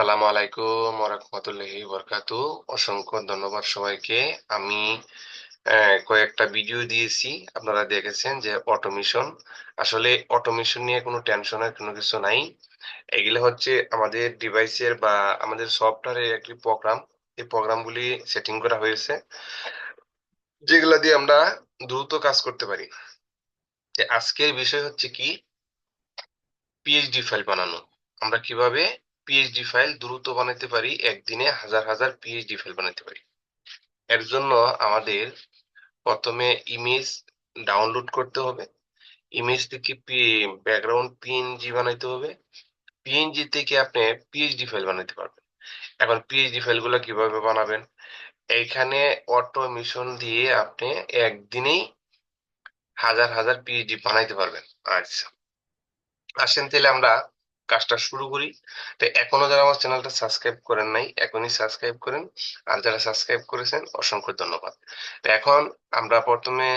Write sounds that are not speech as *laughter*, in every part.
সালামু আলাইকুম ওরহমতুল্লাহি বরকাতু অসংখ্য ধন্যবাদ সবাইকে। আমি কয়েকটা ভিডিও দিয়েছি। আপনারা দেখেছেন যে অটোমেশন। আসলে অটোমেশন নিয়ে কোনো টেনশনের কোনো কিছু নাই। এগুলো হচ্ছে আমাদের ডিভাইসের বা আমাদের সফটওয়্যারের একটি প্রোগ্রাম। এই প্রোগ্রামগুলি সেটিং করা হয়েছে, যেগুলা দিয়ে আমরা দ্রুত কাজ করতে পারি। আজকের বিষয় হচ্ছে কি? পিএইচডি ফাইল বানানো। আমরা কীভাবে পিএইচডি ফাইল দ্রুত বানাতে পারি, একদিনে হাজার হাজার পিএইচডি ফাইল বানাতে পারি। এর জন্য আমাদের প্রথমে ইমেজ ডাউনলোড করতে হবে। ইমেজ থেকে ব্যাকগ্রাউন্ড পিএনজি বানাইতে হবে। পিএনজি থেকে আপনি পিএইচডি ফাইল বানাতে পারবেন। এখন পিএইচডি ফাইলগুলো কীভাবে বানাবেন? এইখানে অটোমেশন দিয়ে আপনি একদিনেই হাজার হাজার পিএইচডি বানাইতে পারবেন। আচ্ছা। আসেন তাহলে আমরা কাজটা শুরু করি। তো এখনও যারা আমার চ্যানেলটা সাবস্ক্রাইব করেন নাই, এখনই সাবস্ক্রাইব করেন। আর যারা সাবস্ক্রাইব করেছেন, অসংখ্য ধন্যবাদ। তো এখন আমরা প্রথমে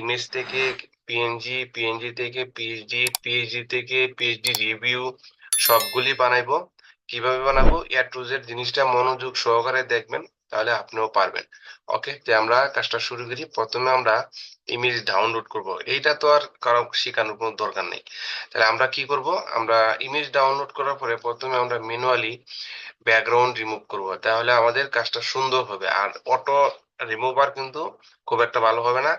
ইমেজ থেকে পিএনজি পিএনজি থেকে পিএইচডি পিএইচডি থেকে পিএইচডি রিভিউ সবগুলি বানাইবো। কীভাবে বানাবো? এ টু জেড জিনিসটা মনোযোগ সহকারে দেখবেন। তাহলে আপনিও পারবেন। ওকে যে আমরা কাজটা শুরু করি, প্রথমে আমরা ইমেজ ডাউনলোড করব। এইটা তো আর কারও শেখানোর কোনো দরকার নেই। তাহলে আমরা কি করব? আমরা ইমেজ ডাউনলোড করার পরে প্রথমে আমরা ম্যানুয়ালি ব্যাকগ্রাউন্ড রিমুভ করব। তাহলে আমাদের কাজটা সুন্দর হবে। আর অটো রিমুভার কিন্তু খুব একটা ভালো হবে না।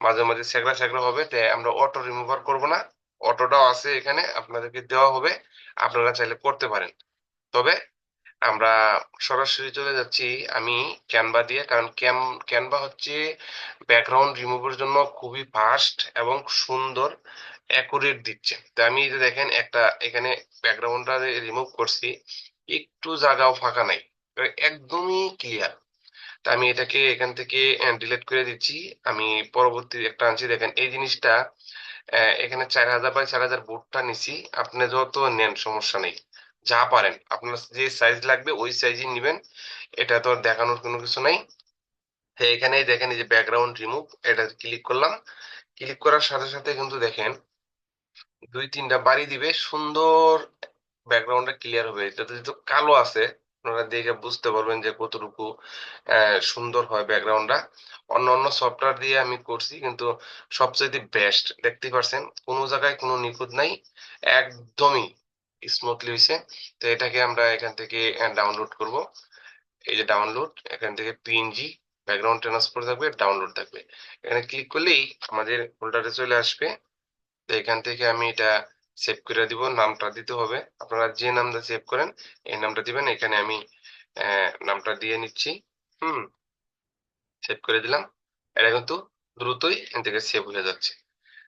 মাঝে মাঝে সেগড়া সেগড়া হবে, তাই আমরা অটো রিমুভার করব না। অটোটাও আছে এখানে, আপনাদেরকে দেওয়া হবে। আপনারা চাইলে করতে পারেন। তবে আমরা সরাসরি চলে যাচ্ছি আমি ক্যানভা দিয়ে, কারণ ক্যানভা হচ্ছে ব্যাকগ্রাউন্ড রিমুভের জন্য খুবই ফাস্ট এবং সুন্দর অ্যাকুরেট দিচ্ছে। তো আমি যে দেখেন একটা, এখানে ব্যাকগ্রাউন্ডটা রিমুভ করছি, একটু জায়গাও ফাঁকা নাই, একদমই ক্লিয়ার তা আমি এটাকে এখান থেকে ডিলিট করে দিচ্ছি। আমি পরবর্তী একটা আনছি, দেখেন এই জিনিসটা এখানে চার হাজার বাই চার হাজার বোর্ডটা নিছি, আপনি যত নেন সমস্যা নেই। যা পারেন। আপনার যে সাইজ লাগবে, ওই সাইজই নেবেন। এটা তো দেখানোর কোনো কিছু নাই। এখানে দেখেন, এই যে ব্যাকগ্রাউন্ড রিমুভ এটা ক্লিক করলাম। ক্লিক করার সাথে সাথে কিন্তু দেখেন, দুই তিনটা বাড়ি দিবে, সুন্দর ব্যাকগ্রাউন্ডটা ক্লিয়ার হবে। এটা যেহেতু কালো আছে, আপনারা দেখে বুঝতে পারবেন যে কতটুকু সুন্দর হয় ব্যাকগ্রাউন্ডটা অন্য অন্য সফটওয়্যার দিয়ে আমি করছি, কিন্তু সবচেয়ে বেস্ট দেখতে পারছেন, কোনো জায়গায় কোনো নিখুঁত নাই। একদমই স্মুথলি হয়েছে তো এটাকে আমরা এখান থেকে ডাউনলোড করব। এই যে ডাউনলোড এখান থেকে পিএনজি ব্যাকগ্রাউন্ড ট্রান্সফার থাকবে ডাউনলোড থাকবে। এখানে ক্লিক করলেই আমাদের ফোল্ডারে চলে আসবে। তো এখান থেকে আমি এটা সেভ করে দিব, নামটা দিতে হবে। আপনারা যে নামটা সেভ করেন, এই নামটা দিবেন। এখানে আমি নামটা দিয়ে নিচ্ছি। হুম সেভ করে দিলাম। এটা কিন্তু দ্রুতই এখান থেকে সেভ হয়ে যাচ্ছে।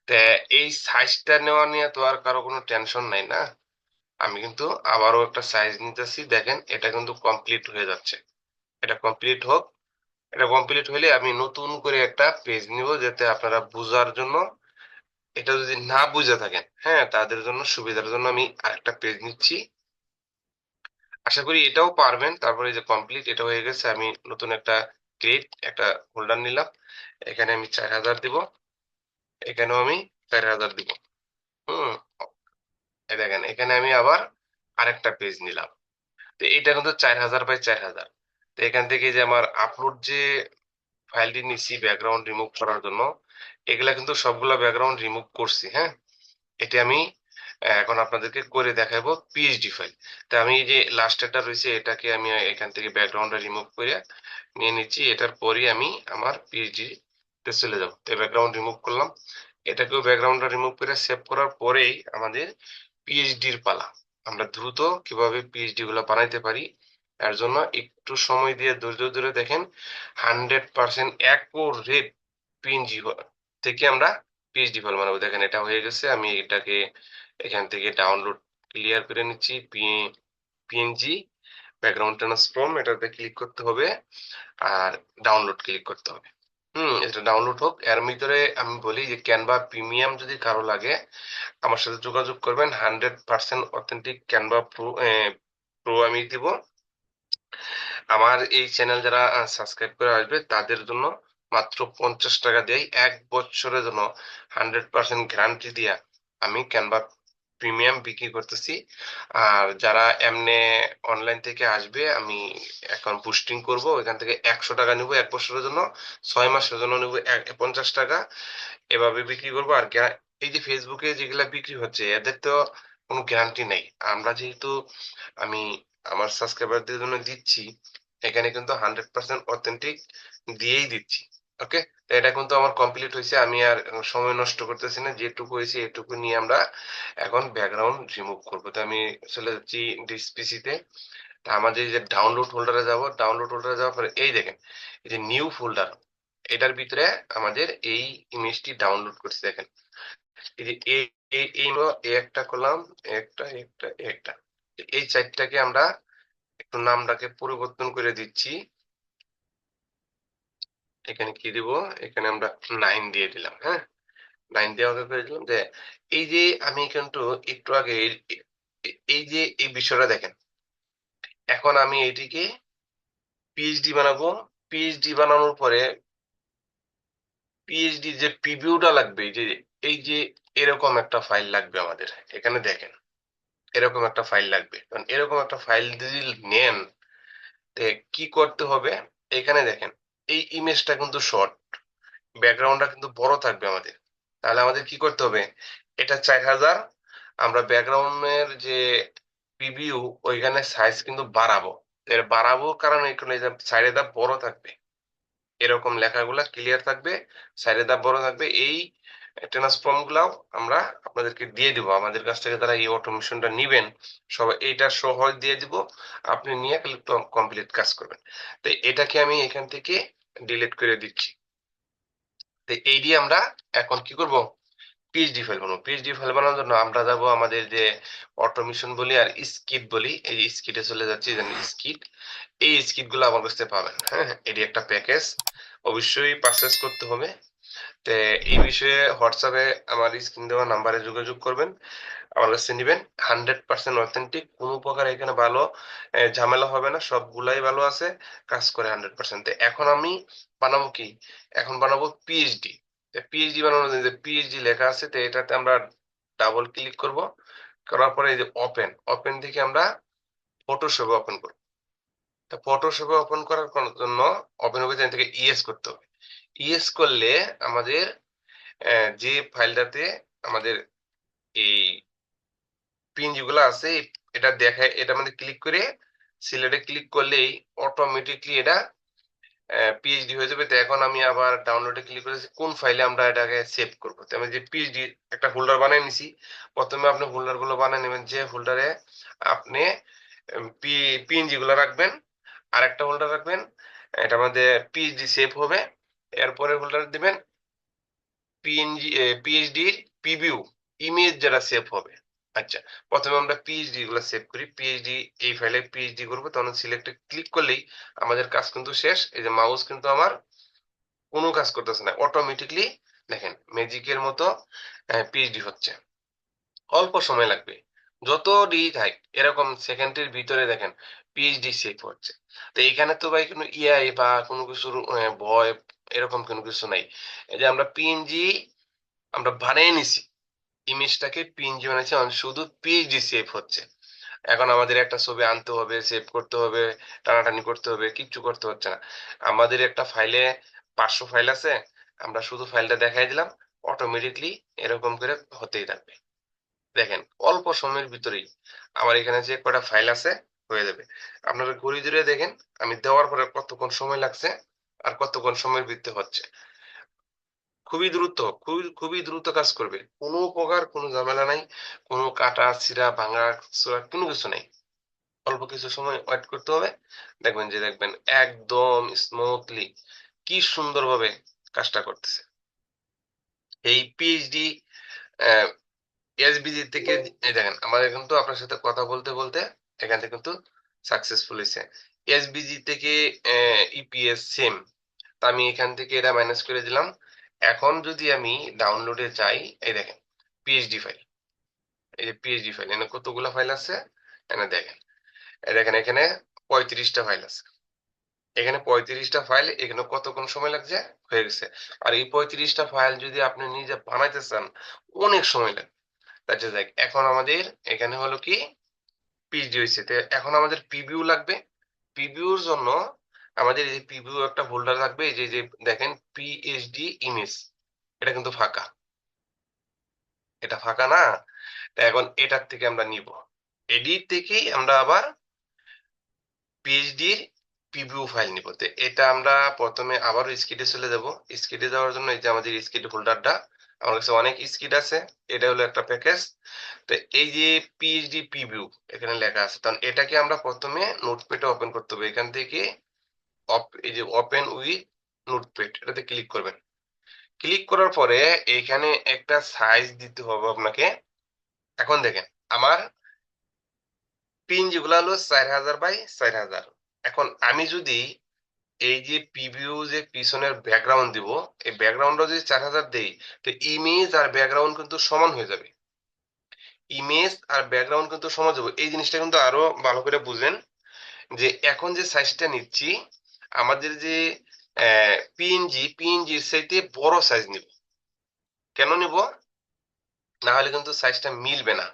তো এই সাইজটা নেওয়া নিয়ে তো আর কারও কোনো টেনশন নাই না। আমি কিন্তু আবারও একটা সাইজ নিতেছি। দেখেন, এটা কিন্তু কমপ্লিট হয়ে যাচ্ছে। এটা কমপ্লিট হোক, এটা কমপ্লিট হলে আমি নতুন করে একটা পেজ নিব যাতে আপনারা বোঝার জন্য, এটা যদি না বুঝে থাকেন হ্যাঁ তাদের জন্য, সুবিধার জন্য আমি আরেকটা পেজ নিচ্ছি। আশা করি এটাও পারবেন। তারপরে যে কমপ্লিট এটা হয়ে গেছে, আমি নতুন একটা ক্রিয়েট একটা হোল্ডার নিলাম। এখানে আমি চার হাজার দিব। এখানেও আমি চার হাজার দিব। দেখেন, এখানে আমি আবার আরেকটা পেজ নিলাম। তো এটা কিন্তু চার হাজার বাই চার হাজার। তো এখান থেকে যে আমার আপলোড যে ফাইলটি নিছি ব্যাকগ্রাউন্ড রিমুভ করার জন্য, এগুলা কিন্তু সবগুলা ব্যাকগ্রাউন্ড রিমুভ করছি হ্যাঁ? এটা আমি এখন আপনাদেরকে করে দেখাবো পিএইচডি ফাইল তা আমি যে লাস্ট এটা রয়েছে, এটাকে আমি এখান থেকে ব্যাকগ্রাউন্ডটা রিমুভ করে নিয়ে নিচ্ছি। এটার পরই আমি আমার পিএইচডি তে চলে যাব। তো ব্যাকগ্রাউন্ড রিমুভ করলাম। এটাকেও ব্যাকগ্রাউন্ডটা রিমুভ করে সেভ করার পরেই আমাদের পিএইচডির পালা। আমরা দ্রুত কীভাবে পিএইচডি গুলো বানাইতে পারি এর জন্য একটু সময় দিয়ে ধৈর্য ধরে দেখেন হান্ড্রেড পার্সেন্ট রেট পিএনজি থেকে আমরা পিএইচডি ফাইল বানাবো। দেখেন, এটা হয়ে গেছে, আমি এটাকে এখান থেকে ডাউনলোড ক্লিয়ার করে নিচ্ছি। পিএনজি ব্যাকগ্রাউন্ড ট্রান্সফর্ম এটাতে ক্লিক করতে হবে, আর ডাউনলোড ক্লিক করতে হবে। হুম, এটা ডাউনলোড হোক। এর ভিতরে আমি বলি যে ক্যানভা প্রিমিয়াম যদি কারও লাগে, আমার সাথে যোগাযোগ করবেন। Hundred percent authentic Canva pro pro আমি দিব। আমার এই চ্যানেল যারা সাবস্ক্রাইব করে আসবে, তাদের জন্য মাত্র পঞ্চাশ টাকা দিয়ে এক বছরের জন্য হান্ড্রেড পার্সেন্ট গ্যারান্টি দিয়া আমি ক্যানভা প্রিমিয়াম বিক্রি করতেছি। আর যারা এমনে অনলাইন থেকে আসবে, আমি এখন পোস্টিং করব, ওইখান থেকে একশো টাকা নিব এক বছরের জন্য, ছয় মাসের জন্য নিব পঞ্চাশ টাকা। এভাবে বিক্রি করব। আর এই যে ফেসবুকে যেগুলা বিক্রি হচ্ছে, এদের তো কোনো গ্যারান্টি নেই। আমরা যেহেতু আমি আমার সাবস্ক্রাইবারদের জন্য দিচ্ছি, এখানে কিন্তু হান্ড্রেড পার্সেন্ট অথেন্টিক দিয়েই দিচ্ছি ওকে এটা কিন্তু আমার কমপ্লিট হয়েছে, আমি আর সময় নষ্ট করতেছি না, যেটুকু হয়েছে এটুকু নিয়ে আমরা এখন ব্যাকগ্রাউন্ড রিমুভ করব। তো আমি চলে যাচ্ছি ডিসপিসিতে তা আমাদের যে ডাউনলোড ফোল্ডারে যাব ডাউনলোড ফোল্ডারে যাওয়ার পরে, এই দেখেন, এই যে নিউ ফোল্ডার এটার ভিতরে আমাদের এই ইমেজটি ডাউনলোড করছি, দেখেন। এই যে এই একটা করলাম একটা একটা একটা। এই চারটাকে আমরা একটু নামটাকে পরিবর্তন করে দিচ্ছি। এখানে কি দিব? এখানে আমরা নাইন দিয়ে দিলাম হ্যাঁ? নাইন দেওয়া করে দিলাম যে এই যে আমি কিন্তু একটু আগে এই- যে এই বিষয়টা দেখেন। এখন আমি এইটিকে পিএইচডি বানাবো। পিএইচডি বানানোর পরে পিএইচডি যে প্রিভিউটা লাগবে যে, এই যে এরকম একটা ফাইল লাগবে আমাদের। এখানে দেখেন, এরকম একটা ফাইল লাগবে। কারণ এরকম একটা ফাইল যদি নেন কি করতে হবে? এখানে দেখেন এই ইমেজটা কিন্তু শর্ট ব্যাকগ্রাউন্ডটা কিন্তু বড় থাকবে আমাদের। তাহলে আমাদের কি করতে হবে? এটা চার হাজার, আমরা ব্যাকগ্রাউন্ডের যে প্রিভিউ ওইখানে সাইজ কিন্তু বাড়াবো। এর বাড়াবো কারণ এখানে সাইডে দা বড় থাকবে। এরকম লেখাগুলা ক্লিয়ার থাকবে সাইডে দা বড় থাকবে। এই ট্রান্সফর্ম গুলাও আমরা আপনাদেরকে দিয়ে দিব। আমাদের কাছ থেকে তারা এই অটোমেশনটা নিবেন, সবাই এইটা সহজ দিয়ে দিব। আপনি নিয়ে কমপ্লিট কাজ করবেন। তো এটাকে আমি এখান থেকে ডিলিট করে দিচ্ছি। তো এই দিয়ে আমরা এখন কি করব? পিএইচডি ফাইল বানাবো। পিএইচডি ফাইল বানানোর জন্য আমরা যাব আমাদের যে অটোমেশন বলি আর স্কিট বলি। এই স্কিটে চলে যাচ্ছি যেন স্কিট এই স্কিটগুলো আমার কাছে পাবেন। হ্যাঁ এটি একটা প্যাকেজ অবশ্যই পারচেস করতে হবে। তো এই বিষয়ে হোয়াটসঅ্যাপে আমার স্ক্রিন দেওয়া নাম্বারে যোগাযোগ করবেন। আমার কাছে নিবেন। হান্ড্রেড পার্সেন্ট অথেন্টিক কোনো প্রকার এখানে ভালো ঝামেলা হবে না, সবগুলাই ভালো আছে, কাজ করে হান্ড্রেড পার্সেন্ট এখন আমি বানাবো কি? এখন বানাবো পিএইচডি পিএইচডি বানানোর জন্য পিএইচডি লেখা আছে, তো এটাতে আমরা ডাবল ক্লিক করব। করার পরে এই যে ওপেন ওপেন থেকে আমরা ফটোশপে ওপেন করব। তা ফটোশপে ওপেন করার জন্য ওপেন হবে থেকে ইএস করতে হবে। ইএস করলে আমাদের যে ফাইলটাতে আমাদের এই পিন যেগুলো আছে, এটা দেখায় এটা আমাদের ক্লিক করে সিলেটে ক্লিক করলেই অটোমেটিকলি এটা পিএইচডি হয়ে যাবে। তো এখন আমি আবার ডাউনলোডে ক্লিক করেছি কোন ফাইলে আমরা এটাকে সেভ করব। তো আমি যে পিএইচডি একটা হোল্ডার বানিয়ে নিছি, প্রথমে আপনি হোল্ডারগুলো বানিয়ে নেবেন, যে হোল্ডারে আপনি পিএনজি গুলো রাখবেন। আর একটা হোল্ডার রাখবেন, এটা আমাদের পিএইচডি সেভ হবে। এরপরে হোল্ডার দিবেন পিএনজি পিএইচডি প্রিভিউ ইমেজ যেটা সেভ হবে। আচ্ছা প্রথমে আমরা পিএইচডি গুলো সেভ করি। পিএইচডি এই ফাইলে পিএইচডি করব, তখন সিলেক্টে ক্লিক করলেই আমাদের কাজ কিন্তু শেষ। এই যে মাউস কিন্তু আমার কোনো কাজ করতেছে না। অটোমেটিকলি দেখেন ম্যাজিকের মতো পিএইচডি হচ্ছে। অল্প সময় লাগবে। যত ডি থাক এরকম সেকেন্ডের ভিতরে দেখেন পিএইচডি সেভ হচ্ছে। তো এখানে তো ভাই কোনো ইআই বা কোনো কিছুর ভয় এরকম কোনো কিছু নাই। এই যে আমরা পিএনজি আমরা বানিয়ে নিছি ইমেজটাকে পিএনজি বানাইছি এখন শুধু পিএইচডি সেভ হচ্ছে। এখন আমাদের একটা ছবি আনতে হবে সেভ করতে হবে, টানাটানি করতে হবে, কিচ্ছু করতে হচ্ছে না। আমাদের একটা ফাইলে পাঁচশো ফাইল আছে, আমরা শুধু ফাইলটা দেখাই দিলাম অটোমেটিকলি এরকম করে হতেই থাকবে। দেখেন, অল্প সময়ের ভিতরেই আমার এখানে যে কটা ফাইল আছে, হয়ে যাবে। আপনারা ঘুরে ঘুরে দেখেন, আমি দেওয়ার পরে কতক্ষণ সময় লাগছে আর কতক্ষণ সময়ের ভিত্তি হচ্ছে। খুবই দ্রুত, খুবই খুবই দ্রুত কাজ করবে। কোনো প্রকার কোনো ঝামেলা নাই, কোনো কাটা, ছিঁড়া, ভাঙা, ছোড়া, কোনো কিছু নাই। অল্প কিছু সময় ওয়েট করতে হবে। দেখবেন যে দেখবেন একদম স্মুথলি কি সুন্দরভাবে কাজটা করতেছে। এই পিএইচডি এসবিজি থেকে দেখেন, আমাদের কিন্তু আপনার সাথে কথা বলতে বলতে এখান থেকে কিন্তু সাকসেসফুল হয়েছে। এসবিজি থেকে ইপিএস সেম তা আমি এখান থেকে এটা মাইনাস করে দিলাম। এখন যদি আমি ডাউনলোডে যাই, এই দেখেন পিএইচডি ফাইল এই যে পিএইচডি ফাইল এখানে কতগুলো ফাইল আছে? এখানে দেখেন দেখেন, এখানে পঁয়ত্রিশটা ফাইল আছে। এখানে পঁয়ত্রিশটা ফাইল এখানে কতক্ষণ সময় লাগছে? হয়ে গেছে। আর এই পঁয়ত্রিশটা ফাইল যদি আপনি নিজে বানাইতে চান, অনেক সময় লাগবে। আচ্ছা দেখ এখন আমাদের এখানে হলো কি? পিএইচডি হয়েছে এখন আমাদের পিভিউ লাগবে। পিভিউর জন্য আমাদের এই পিভিউ একটা ফোল্ডার থাকবে যে যে দেখেন পিএইচডি ইমেজ এটা কিন্তু ফাঁকা। এটা ফাঁকা না? এখন এটার থেকে আমরা নিব। এডিট থেকেই আমরা আবার পিএইচডির পিভিউ ফাইল নিব। তো এটা আমরা প্রথমে আবারও স্কিডে চলে যাব। স্কিডে যাওয়ার জন্য এই যে আমাদের স্কিড ফোল্ডারটা আমার কাছে অনেক স্কিড আছে। এটা হলো একটা প্যাকেজ তো এই যে পিএইচডি পিভিউ এখানে লেখা আছে। তখন এটাকে আমরা প্রথমে নোটপ্যাডে ওপেন করতে হবে। এখান থেকে এই যে ওপেন উইথ নোটপ্যাড এটাতে ক্লিক করবেন। ক্লিক করার পরে এখানে একটা সাইজ দিতে হবে আপনাকে। এখন দেখেন, আমার পিন যেগুলো হলো চার হাজার বাই চার হাজার। এখন আমি যদি এই যে প্রিভিউ যে পিছনের ব্যাকগ্রাউন্ড দিব, এই ব্যাকগ্রাউন্ডটা যদি চার হাজার দেই, তো ইমেজ আর ব্যাকগ্রাউন্ড কিন্তু সমান হয়ে যাবে। ইমেজ আর ব্যাকগ্রাউন্ড কিন্তু সমান যাবে। এই জিনিসটা কিন্তু আরও ভালো করে বুঝেন যে এখন যে সাইজটা নিচ্ছি আমাদের যে পিএনজি পিএনজির চাইতে বড় সাইজ নিব। কেন নিব? না হলে কিন্তু সাইজটা মিলবে না।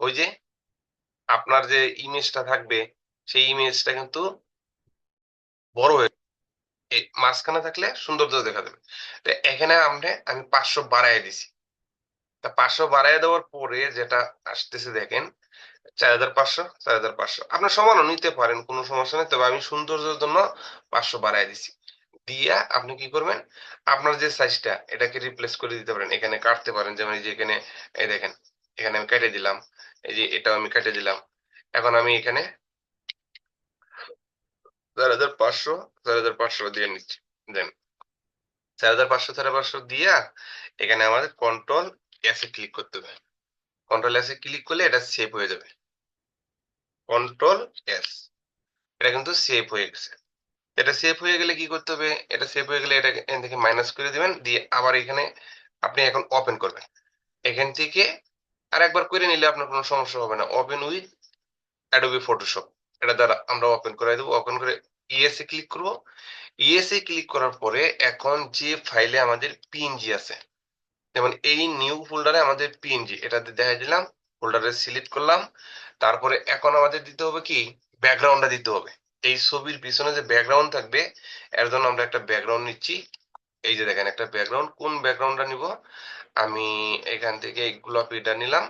ওই যে, আপনার যে ইমেজটা থাকবে, সেই ইমেজটা কিন্তু বড় হয়ে মাঝখানে থাকলে সৌন্দর্য দেখা যাবে। তো এখানে আমরা, আমি পাঁচশো বাড়াই দিছি। তা পাঁচশো বাড়াই দেওয়ার পরে যেটা আসতেছে দেখেন চার হাজার পাঁচশো চার হাজার পাঁচশো। আপনার সমানও নিতে পারেন, কোনো সমস্যা নেই, তবে আমি সৌন্দর্যের জন্য পাঁচশো বাড়াই দিছি। দিয়া আপনি কি করবেন? আপনার যে সাইজটা এটাকে রিপ্লেস করে দিতে পারেন। এখানে কাটতে পারেন, যেমন যে এখানে, এই দেখেন, এখানে আমি কেটে দিলাম, এই যে এটাও আমি কেটে দিলাম। এখন আমি এখানে চার হাজার পাঁচশো চার হাজার পাঁচশো দিয়ে নিচ্ছি। দেন চার হাজার পাঁচশো চার পাঁচশো দিয়া এখানে আমাদের কন্ট্রোল এসে ক্লিক করতে হবে। কন্ট্রোল এসে ক্লিক করলে এটা সেভ হয়ে যাবে। কন্ট্রোল এস এটা কিন্তু সেভ হয়ে গেছে। এটা সেভ হয়ে গেলে কি করতে হবে? এটা সেভ হয়ে গেলে এটা এখান থেকে মাইনাস করে দিবেন, দিয়ে আবার এখানে আপনি এখন ওপেন করবেন। এখান থেকে আর একবার করে নিলে আপনার কোনো সমস্যা হবে না। ওপেন উইথ অ্যাডোবি ফটোশপ এটা দ্বারা আমরা ওপেন করে দেবো। ওপেন করে ইএসএ ক্লিক করব। ইএসএ ক্লিক করার পরে এখন যে ফাইলে আমাদের পিএনজি আছে, যেমন এই নিউ ফোল্ডারে আমাদের পিএনজি এটাতে দেখা দিলাম ফোল্ডারে সিলেক্ট করলাম। তারপরে এখন আমাদের দিতে হবে কি? ব্যাকগ্রাউন্ডটা দিতে হবে। এই ছবির পিছনে যে ব্যাকগ্রাউন্ড থাকবে, এর জন্য আমরা একটা ব্যাকগ্রাউন্ড নিচ্ছি। এই যে দেখেন, একটা ব্যাকগ্রাউন্ড কোন ব্যাকগ্রাউন্ডটা নিব? আমি এখান থেকে গোলাপিটা নিলাম,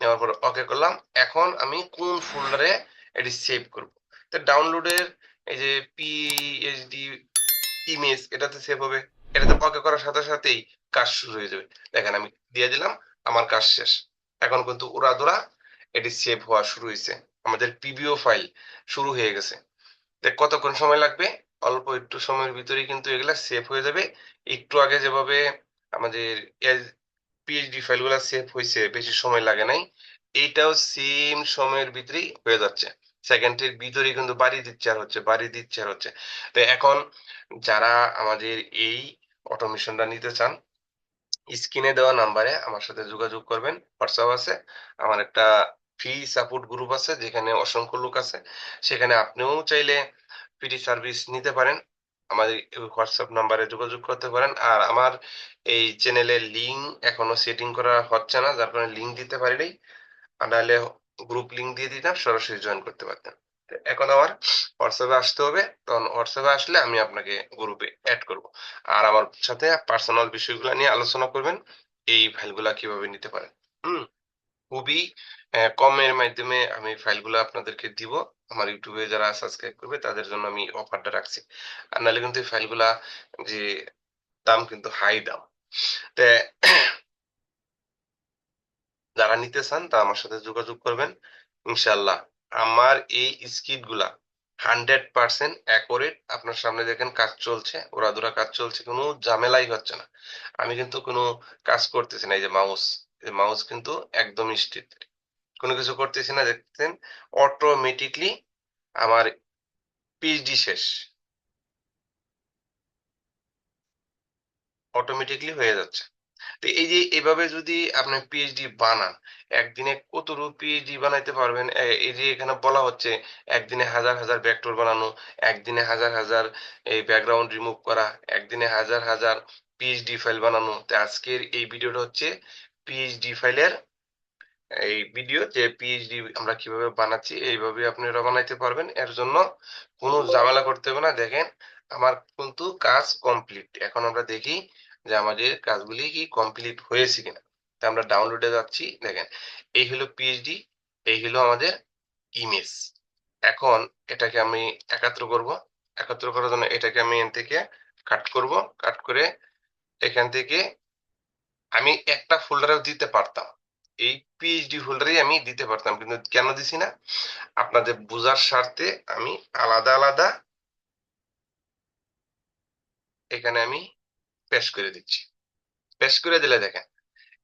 নেওয়ার পর ওকে করলাম। এখন আমি কোন ফোল্ডারে এটি সেভ করব? তো ডাউনলোডের এই যে পিএইচডি ইমেজ এটাতে সেভ হবে। এটাতে ওকে করার সাথে সাথেই কাজ শুরু হয়ে যাবে। দেখেন, আমি দিয়ে দিলাম, আমার কাজ শেষ। এখন কিন্তু দোরা এটি সেভ হওয়া শুরু হয়েছে আমাদের পিবিও ফাইল শুরু হয়ে গেছে। কতক্ষণ সময় লাগবে? অল্প একটু সময়ের ভিতরেই কিন্তু এগুলা সেভ হয়ে যাবে। একটু আগে যেভাবে আমাদের পিএইচডি ফাইলগুলো সেভ হয়েছে বেশি সময় লাগে নাই, এইটাও সেম সময়ের ভিতরেই হয়ে যাচ্ছে। সেকেন্ডের ভিতরেই কিন্তু বাড়ি দিচ্ছে আর হচ্ছে, বাড়ি দিচ্ছে আর হচ্ছে। তো এখন যারা আমাদের এই অটোমেশনটা নিতে চান স্ক্রিনে দেওয়া নাম্বারে আমার সাথে যোগাযোগ করবেন। হোয়াটসঅ্যাপ আছে, আমার একটা ফ্রি সাপোর্ট গ্রুপ আছে, যেখানে অসংখ্য লোক আছে। সেখানে আপনিও চাইলে ফ্রি সার্ভিস নিতে পারেন। আমাদের হোয়াটসঅ্যাপ নাম্বারে যোগাযোগ করতে পারেন। আর আমার এই চ্যানেলের লিঙ্ক এখনও সেটিং করা হচ্ছে না, যার কারণে লিঙ্ক দিতে পারিনি। আর নাহলে গ্রুপ লিঙ্ক দিয়ে দিতাম, সরাসরি জয়েন করতে পারতেন। এখন আমার হোয়াটসঅ্যাপে আসতে হবে। তখন হোয়াটসঅ্যাপে আসলে আমি আপনাকে গ্রুপে অ্যাড করব। আর আমার সাথে পার্সোনাল বিষয়গুলো নিয়ে আলোচনা করবেন। এই ফাইলগুলা কীভাবে নিতে পারেন। হুম? খুবই কমের মাধ্যমে আমি ফাইলগুলো আপনাদেরকে দিব। আমার ইউটিউবে যারা সাবস্ক্রাইব করবে, তাদের জন্য আমি অফারটা রাখছি। আর নাহলে কিন্তু এই ফাইলগুলা যে দাম কিন্তু হাই দাম। তে *coughs* যারা নিতে চান তা আমার সাথে যোগাযোগ করবেন। ইনশাল্লাহ আমার এই স্কিটগুলা হান্ড্রেড পার্সেন্ট অ্যাকোরেট আপনার সামনে দেখেন কাজ চলছে ওরা দুরা কাজ চলছে, কোনো ঝামেলাই হচ্ছে না। আমি কিন্তু কোনো কাজ করতেছি না, এই যে মাউস মাউস কিন্তু একদম স্ট্রিট কোনো কিছু করতেছি না দেখতেন অটোমেটিকলি আমার পিএইচডি শেষ। অটোমেটিকলি হয়ে যাচ্ছে। তো এই যে এভাবে যদি আপনি পিএইচডি বানান, একদিনে কতটুকু পিএইচডি বানাইতে পারবেন? এই যে এখানে বলা হচ্ছে, একদিনে হাজার হাজার ভেক্টর বানানো, একদিনে হাজার হাজার এই ব্যাকগ্রাউন্ড রিমুভ করা, একদিনে হাজার হাজার পিএইচডি ফাইল বানানো। তো আজকের এই ভিডিওটা হচ্ছে পিএইচডি ফাইলের এই ভিডিও যে পিএইচডি আমরা কীভাবে বানাচ্ছি এইভাবে আপনারা বানাইতে পারবেন। এর জন্য কোনো ঝামেলা করতে হবে না। দেখেন, আমার কিন্তু কাজ কমপ্লিট এখন আমরা দেখি যে আমাদের কাজগুলি কি কমপ্লিট হয়েছে কিনা। তা আমরা ডাউনলোডে যাচ্ছি। দেখেন, এই হলো পিএইচডি এই হলো আমাদের ইমেজ এখন এটাকে আমি একাত্র করব। একাত্র করার জন্য এটাকে আমি এন থেকে কাট করব। কাট করে এখান থেকে আমি একটা ফোল্ডারেও দিতে পারতাম। এই পিএইচডি ফোল্ডারে আমি দিতে পারতাম, কিন্তু কেন দিছি না? আপনাদের বোঝার স্বার্থে আমি আলাদা আলাদা এখানে আমি পেশ করে দিচ্ছি। পেশ করে দিলে দেখেন,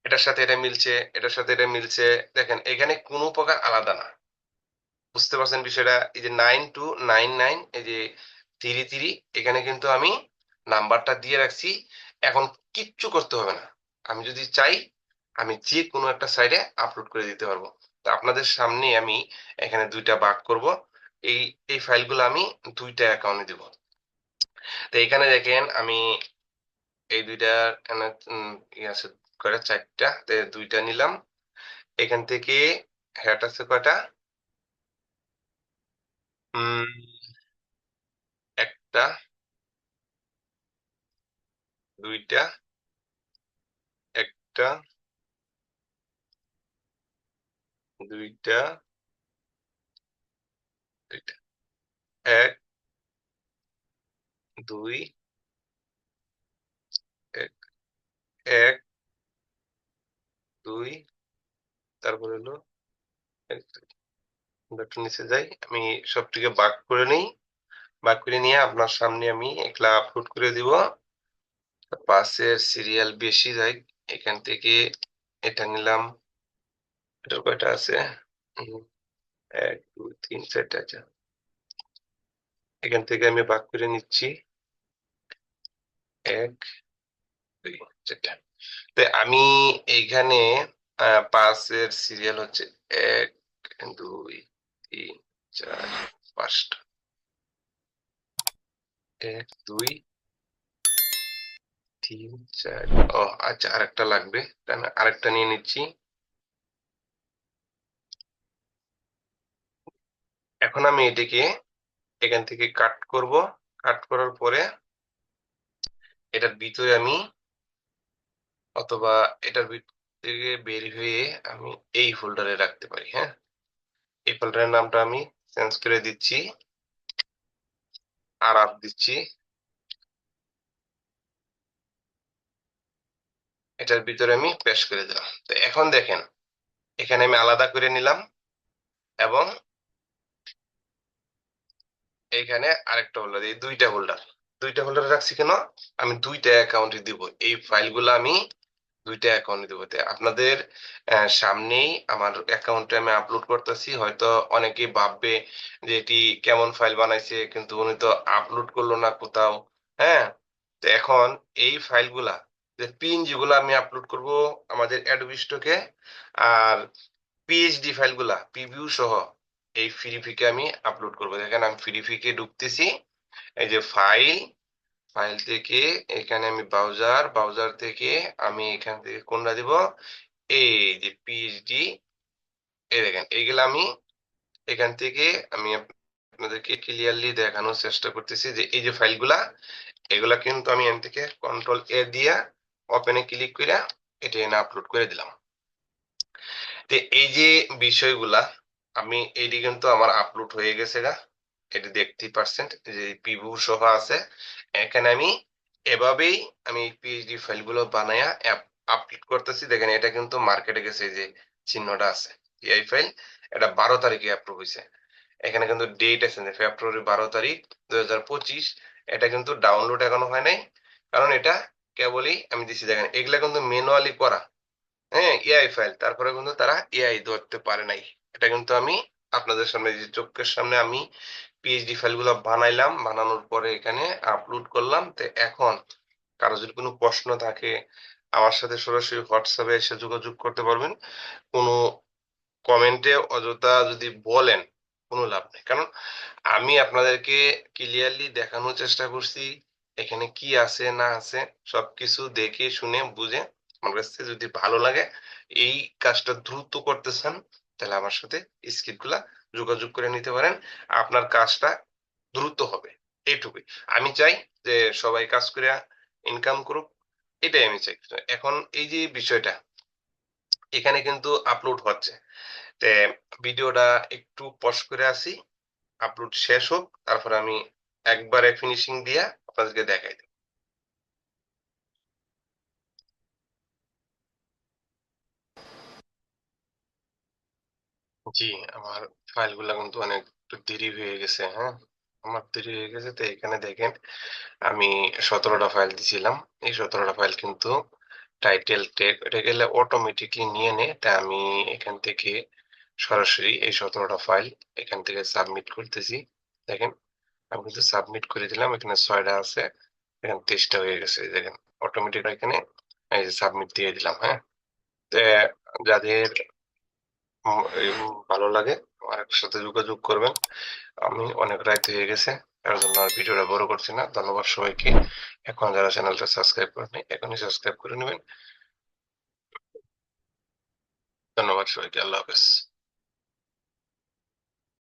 এটার সাথে এটা মিলছে, এটার সাথে এটা মিলছে, দেখেন, এখানে কোনো প্রকার আলাদা না। বুঝতে পারছেন বিষয়টা? এই যে নাইন টু নাইন নাইন এই যে থ্রি থ্রি এখানে কিন্তু আমি নাম্বারটা দিয়ে রাখছি। এখন কিচ্ছু করতে হবে না। আমি যদি চাই আমি যে কোনো একটা সাইডে আপলোড করে দিতে পারব। তো আপনাদের সামনে আমি এখানে দুইটা ভাগ করব। এই এই ফাইলগুলো আমি দুইটা অ্যাকাউন্টে দিব। তো এখানে দেখেন আমি এই দুইটা আছে কয়টা? চারটা। দুইটা নিলাম। এখান থেকে হ্যাট আছে কয়টা? একটা, দুইটা, একটা দুইটা এক দুই এক এক দুই তারপর হলো একটু নিচে যাই। আমি সবটিকে ভাগ করে নিই। ভাগ করে নিয়ে আপনার সামনে আমি একলা আপলোড করে দিব। পাশের সিরিয়াল বেশি যাই। এখান থেকে এটা নিলাম। কয়টা আছে। এক, দুই, তিন, চারটা আছে এখান থেকে আমি ভাগ করে নিচ্ছি। এক, দুই, চারটা। তো আমি এইখানে পাঁচের সিরিয়াল হচ্ছে এক, দুই, তিন, চার, পাঁচটা। এক, দুই, তিন, চার। ও আচ্ছা আরেকটা লাগবে। তাহলে আরেকটা নিয়ে নিচ্ছি। এখন আমি এটাকে এখান থেকে কাট করব। কাট করার পরে এটার ভিতরে আমি অথবা এটার থেকে বের হয়ে আমি এই ফোল্ডারে রাখতে পারি হ্যাঁ? এই ফোল্ডারের নামটা আমি চেঞ্জ করে দিচ্ছি আর আপ দিচ্ছি। এটার ভিতরে আমি পেশ করে দিলাম। তো এখন দেখেন, এখানে আমি আলাদা করে নিলাম এবং এখানে আরেকটা হোল্ডার এই দুইটা হোল্ডার দুইটা হোল্ডার রাখছি কেন? আমি দুইটা অ্যাকাউন্টে দিব। এই ফাইলগুলো আমি দুইটা অ্যাকাউন্টে দিব। আপনাদের সামনেই আমার অ্যাকাউন্টে আমি আপলোড করতেছি। হয়তো অনেকেই ভাববে যে এটি কেমন ফাইল বানাইছে, কিন্তু উনি তো আপলোড করল না কোথাও হ্যাঁ? তো এখন এই ফাইলগুলা যে পিন যেগুলো আমি আপলোড করব আমাদের অ্যাডোবি স্টকে আর পিএইচডি ফাইলগুলা প্রিভিউ সহ এই ফ্রি ফিকে আমি আপলোড করব। দেখেন, আমি ফ্রিফিকে ঢুকতেছি। এই যে ফাইল ফাইল থেকে এখানে আমি ব্রাউজার ব্রাউজার থেকে আমি এখান থেকে কোনটা দিব? এই যে পিএইচডি এই দেখেন, এইগুলা আমি এখান থেকে আমি আপনাদেরকে ক্লিয়ারলি দেখানোর চেষ্টা করতেছি যে এই যে ফাইলগুলা এগুলা কিন্তু আমি এখান থেকে কন্ট্রোল এ দিয়া ওপেনে ক্লিক করে এটা এনে আপলোড করে দিলাম। তো এই যে বিষয়গুলা আমি এইটি কিন্তু আমার আপলোড হয়ে গেছে গা। এটা দেখতেই পারছেন যে পিভু সহ আছে। এখানে আমি এভাবেই আমি পিএইচডি ফাইলগুলো বানায়া আপলোড করতেছি। দেখেন, এটা কিন্তু মার্কেটে গেছে যে চিহ্নটা আছে পিআই ফাইল, এটা বারো তারিখে অ্যাপ্রুভ হয়েছে এখানে কিন্তু ডেট আছে ফেব্রুয়ারি বারো তারিখ দুই হাজার পঁচিশ, এটা কিন্তু ডাউনলোড এখনও হয় নাই। কারণ এটা কেবলই আমি দিছি, দেখেন, এগুলা কিন্তু ম্যানুয়ালি করা। হ্যাঁ এআই ফাইল তারপরে কিন্তু তারা এআই ধরতে পারে নাই। এটা কিন্তু আমি আপনাদের সামনে যে চোখের সামনে আমি পিএইচডি ফাইলগুলো বানাইলাম, বানানোর পরে এখানে আপলোড করলাম। তো এখন কারও যদি কোনো প্রশ্ন থাকে, আমার সাথে সরাসরি হোয়াটসঅ্যাপে এসে যোগাযোগ করতে পারবেন। কোনো কমেন্টে অযথা যদি বলেন, কোনো লাভ নেই। কারণ আমি আপনাদেরকে ক্লিয়ারলি দেখানোর চেষ্টা করছি, এখানে কি আছে, না আছে, সবকিছু দেখে, শুনে, বুঝে, আমার কাছে যদি ভালো লাগে, এই কাজটা দ্রুত করতেছেন তাহলে আমার সাথে স্কিলগুলা যোগাযোগ করে নিতে পারেন। আপনার কাজটা দ্রুত হবে, এইটুকুই। আমি চাই যে সবাই কাজ করে ইনকাম করুক, এটাই আমি চাই। এখন এই যে বিষয়টা, এখানে কিন্তু আপলোড হচ্ছে। তে ভিডিওটা একটু পজ করে আসি আপলোড শেষ হোক, তারপর আমি একবারে ফিনিশিং দিয়া আপনাদেরকে দেখাই দেব। জি, আমার ফাইলগুলো কিন্তু অনেক একটু দেরি হয়ে গেছে হ্যাঁ? আমার দেরি হয়ে গেছে, তো এখানে দেখেন, আমি সতেরোটা ফাইল দিছিলাম। এই সতেরোটা ফাইল কিন্তু টাইটেল টেক এটা গেলে অটোমেটিকলি নিয়ে নেয় তা আমি এখান থেকে সরাসরি এই সতেরোটা ফাইল এখান থেকে সাবমিট করতেছি। দেখেন, আমি কিন্তু সাবমিট করে দিলাম, এখানে ছয়টা আছে, এখানে তেইশটা হয়ে গেছে দেখেন অটোমেটিক এখানে সাবমিট দিয়ে দিলাম হ্যাঁ? যাদের ভালো লাগে। আমার সাথে যোগাযোগ করবেন। আমি অনেক রায়তে হয়ে গেছে, এর জন্য আর ভিডিওটা বড় করছি না। ধন্যবাদ সবাইকে। এখন যারা চ্যানেলটা সাবস্ক্রাইব করেনি এখনই সাবস্ক্রাইব করে নেবেন। ধন্যবাদ সবাইকে। আল্লাহ হাফেজ।